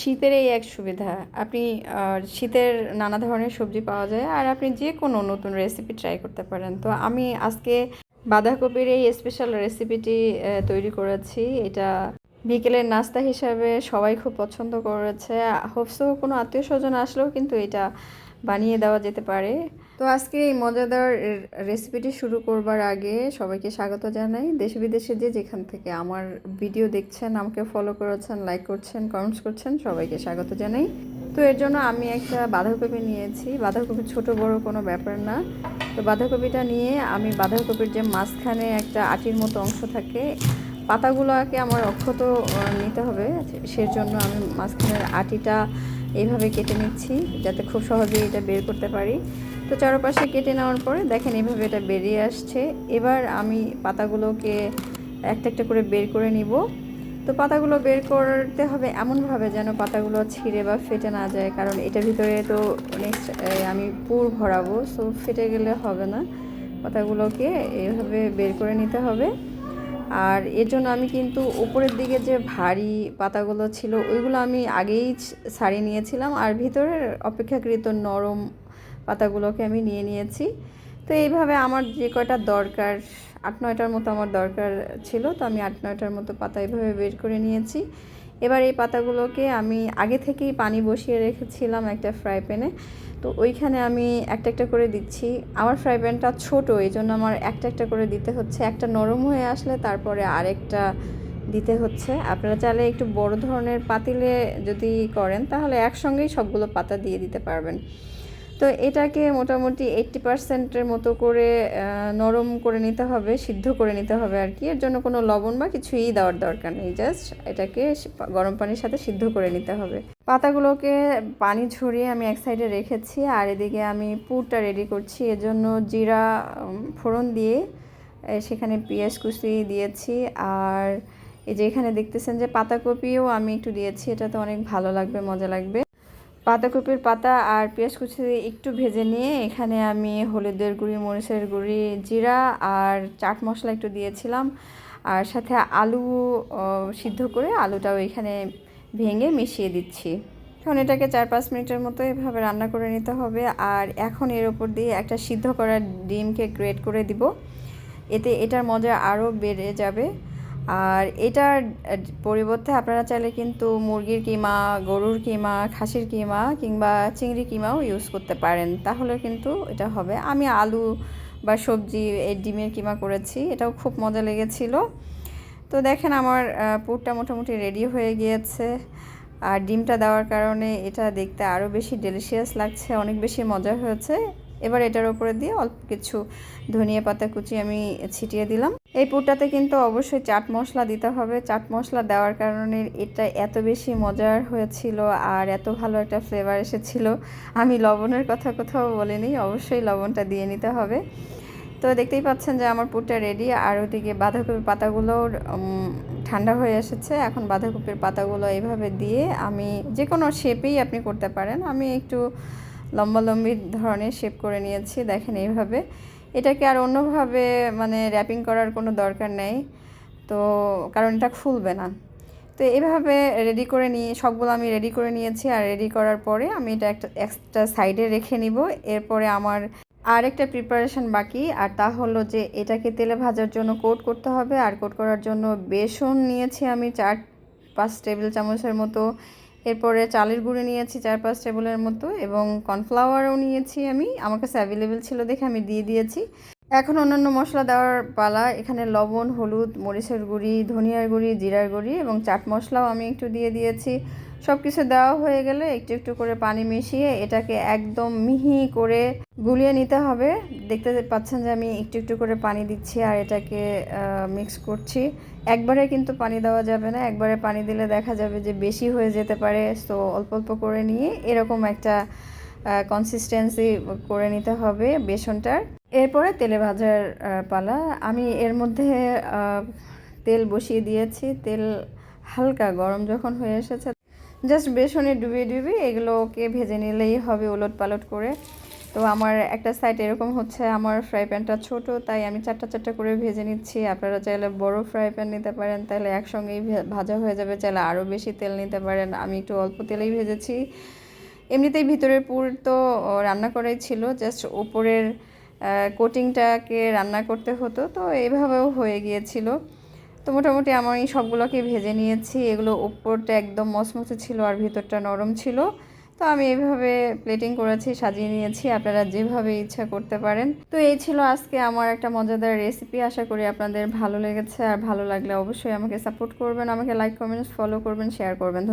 শীতের এই এক সুবিধা, আপনি শীতের নানা ধরনের সবজি পাওয়া যায় আর আপনি যে কোনো নতুন রেসিপি ট্রাই করতে পারেন। তো আমি আজকে বাঁধাকপির এই স্পেশাল রেসিপিটি তৈরি করেছি। এটা বিকেলের নাস্তা হিসাবে সবাই খুব পছন্দ করেছে। হোপসো কোনো আত্মীয় স্বজন আসলেও কিন্তু এটা বানিয়ে দেওয়া যেতে পারে। তো আজকে এই মজাদার রেসিপিটি শুরু করবার আগে সবাইকে স্বাগত জানাই। দেশ বিদেশে যে যেখান থেকে আমার ভিডিও দেখছেন, আমাকে ফলো করেছেন লাইক করছেন কমেন্টস করছেন, সবাইকে স্বাগত জানাই। তো এর জন্য আমি একটা বাঁধাকপি নিয়েছি। বাঁধাকপি ছোট, বড় কোনো ব্যাপার না। তো বাঁধাকপিটা নিয়ে আমি বাঁধাকপির যে মাঝখানে একটা আটির মতো অংশ থাকে, পাতাগুলোকে আমার অক্ষত নিতে হবে। সেজন্য আমি মাঝখানের আটিটা এইভাবে কেটে নিচ্ছি যাতে খুব সহজেই এটা বের করতে পারি। তো চারপাশে কেটে নেওয়ার পরে দেখেন এইভাবে এটা বেরিয়ে আসছে। এবার আমি পাতাগুলোকে একটা একটা করে বের করে নিব। তো পাতাগুলো বের করতে হবে এমনভাবে যেন পাতাগুলো ছিঁড়ে বা ফেটে না যায়, কারণ এটার ভিতরে তো নেক্সট আমি পুর ভরাবো সো ফেটে গেলে হবে না। পাতাগুলোকে এইভাবে বের করে নিতে হবে। আর এর জন্য আমি কিন্তু উপরের দিকে যে ভারী পাতাগুলো ছিল, ওইগুলো আমি আগেই সারিয়ে নিয়েছিলাম। আর ভিতরের অপেক্ষাকৃত নরম পাতাগুলোকে আমি নিয়ে নিয়েছি। তো এইভাবে আমার যে কয়টা দরকার আট নয়টার মতো আমার দরকার ছিল, তো আমি আট নয়টার মতো পাতা এইভাবে বের করে নিয়েছি। এবার এই পাতাগুলোকে আমি আগে থেকেই পানি বসিয়ে রেখেছিলাম একটা ফ্রাই প্যানে। তো ওইখানে আমি একটা একটা করে দিচ্ছি। আমার ফ্রাই প্যানটা ছোটো এই জন্য আমার একটা একটা করে দিতে হচ্ছে। একটা নরম হয়ে আসলে তারপরে আরেকটা দিতে হচ্ছে। আপনারা চাইলে একটু বড় ধরনের পাতিলে যদি করেন, তাহলে একসঙ্গেই সবগুলো পাতা দিয়ে দিতে পারবেন। তো এটাকে মোটামুটি এইট্টি পার্সেন্টের মতো করে নরম করে নিতে হবে, সিদ্ধ করে নিতে হবে আর কি। এর জন্য কোনো লবণ বা কিছুই দেওয়ার দরকার নেই জাস্ট এটাকে গরম পানির সাথে সিদ্ধ করে নিতে হবে। পাতাগুলোকে পানি ঝরিয়ে আমি এক সাইডে রেখেছি, আর এদিকে আমি পুরটা রেডি করছি। এজন্য জিরা ফোড়ন দিয়ে সেখানে পেঁয়াজ কুচি দিয়েছি। আর এই যে এখানে দেখতেছেন যে পাতাকপিও আমি একটু দিয়েছি, এটা তো অনেক ভালো লাগবে, মজা লাগবে। পাতাকপির পাতা আর পেঁয়াজ কুচি একটু ভেজে নিয়ে এখানে আমি হলুদের গুঁড়ি, মরিচের গুঁড়ি, জিরা আর চাট মশলা একটু দিয়েছিলাম। আর সাথে আলু সিদ্ধ করে আলুটাও এখানে ভেঙে মিশিয়ে দিচ্ছি। এখন এটাকে চার পাঁচ মিনিটের মতো এভাবে রান্না করে নিতে হবে। আর এখন এর ওপর দিয়ে একটা সিদ্ধ করা ডিমকে গ্রেট করে দিব। এতে এটার মজা আরও বেড়ে যাবে। আর এটার পরিবর্তে আপনারা চাইলে কিন্তু মুরগির কিমা, গরুর কিমা, খাসির কিমা কিংবা চিংড়ি কিমাও ইউজ করতে পারেন। তাহলে কিন্তু এটা হবে। আমি আলু বা সবজি এই ডিমের কিমা করেছি। এটাও খুব মজা লেগেছিল। তো দেখেন আমার পুরটা মোটামুটি রেডি হয়ে গিয়েছে। আর ডিমটা দেওয়ার কারণে এটা দেখতে আরও বেশি ডেলিশিয়াস লাগছে, অনেক বেশি মজা হয়েছে। এবার এটার উপরে দিয়ে অল্প কিছু ধনিয়া পাতা কুচি আমি ছিটিয়ে দিলাম। এই পুরটাতে কিন্তু অবশ্যই চাট মশলা দিতে হবে। চাট মশলা দেওয়ার কারণে এটা এত বেশি মজার হয়েছিল আর এত ভালো একটা ফ্লেভার এসেছিল। আমি লবণের কথা কোথাও বলিনি, অবশ্যই লবণটা দিয়ে নিতে হবে। তো দেখতেই পাচ্ছেন যে আমার পুরটা রেডি আর ওদিকে বাঁধাকপির পাতাগুলো ঠান্ডা হয়ে এসেছে। এখন বাঁধাকপির পাতাগুলো এইভাবে দিয়ে আমি যে কোনো শেপেই আপনি করতে পারেন। আমি একটু লম্বা লম্বি ধরনের শেপ করে নিয়েছি, দেখেন এইভাবে। এটাকে আর অন্যভাবে মানে র্যাপিং করার কোনো দরকার নেই। তো কারণ এটা খুলবে না। তো এইভাবে রেডি করে নিয়ে, সবগুলো আমি রেডি করে নিয়েছি আর রেডি করার পরে আমি এটা একটা এক্সট্রা সাইডে রেখে নিব। এরপরে আমার আরেকটা প্রিপারেশন বাকি, আর তা হলো যে এটাকে তেলে ভাজার জন্য কোট করতে হবে। আর কোট করার জন্য বেসন নিয়েছি আমি চার পাঁচ টেবিল চামচের মতো। এরপরে চালের গুঁড়ো নিয়েছি চার পাঁচ টেবিলের মতো এবং কর্নফ্লাওয়ারও নিয়েছি আমি। আমার কাছে অ্যাভেলেবেল ছিল দেখে আমি দিয়ে দিয়েছি। এখন অন্যান্য মশলা দেওয়ার পালা, এখানে লবণ, হলুদ, মরিচের গুঁড়ি, ধনিয়ার গুঁড়ি, জিরার গুঁড়ি এবং চাট মশলাও আমি একটু দিয়ে দিয়েছি। সব কিছু দেওয়া হয়ে গেলে একটু একটু করে পানি মিশিয়ে এটাকে একদম মিহি করে গুলিয়ে নিতে হবে। দেখতে পাচ্ছেন যে আমি একটু একটু করে পানি দিচ্ছি আর এটাকে মিক্স করছি। একবারে কিন্তু পানি দেওয়া যাবে না, একবারে পানি দিলে দেখা যাবে যে বেশি হয়ে যেতে পারে। তো অল্প অল্প করে নিয়ে এরকম একটা কনসিস্টেন্সি করে নিতে হবে বেসনটার। এরপরে তেলে ভাজার পালা। আমি এর মধ্যে তেল বসিয়ে দিয়েছি। তেল হালকা গরম যখন হয়ে এসেছে জাস্ট বেসনে ডুবিয়ে ডুবিয়ে এগুলোকে ভেজে নিলেই হবে ওলট পালট করে। তো আমার একটা সাইড এরকম হচ্ছে, আমার ফ্রাই প্যানটা ছোট, তাই আমি চারটা চারটা করে ভেজে নিচ্ছি। আপনারা চাইলে বড় ফ্রাই প্যান নিতে পারেন তাহলে একসঙ্গেই ভাজা হয়ে যাবে। চাইলে আরও বেশি তেল নিতে পারেন, আমি একটু অল্প তেলেই ভেজেছি। এমনিতেই ভিতরের পুর তো রান্না করাই ছিল জাস্ট উপরের কোটিংটাকে রান্না করতে হতো, তো এইভাবেও হয়ে গিয়েছিল। তো মোটামুটি আমি সবগুলোকে ভেজে নিয়েছি। এগুলো উপরটা একদম মসমসে ছিল আর ভিতরটা নরম ছিল। তো আমি এইভাবে প্লেটিং করেছি, সাজিয়ে নিয়েছি। আপনারা যেভাবে ইচ্ছা করতে পারেন। তো এই ছিল আজকে আমার একটা মজাদার রেসিপি আশা করি আপনাদের ভালো লেগেছে। আর ভালো লাগলে অবশ্যই আমাকে সাপোর্ট করবেন, আমাকে লাইক কমেন্টস ফলো করবেন শেয়ার করবেন।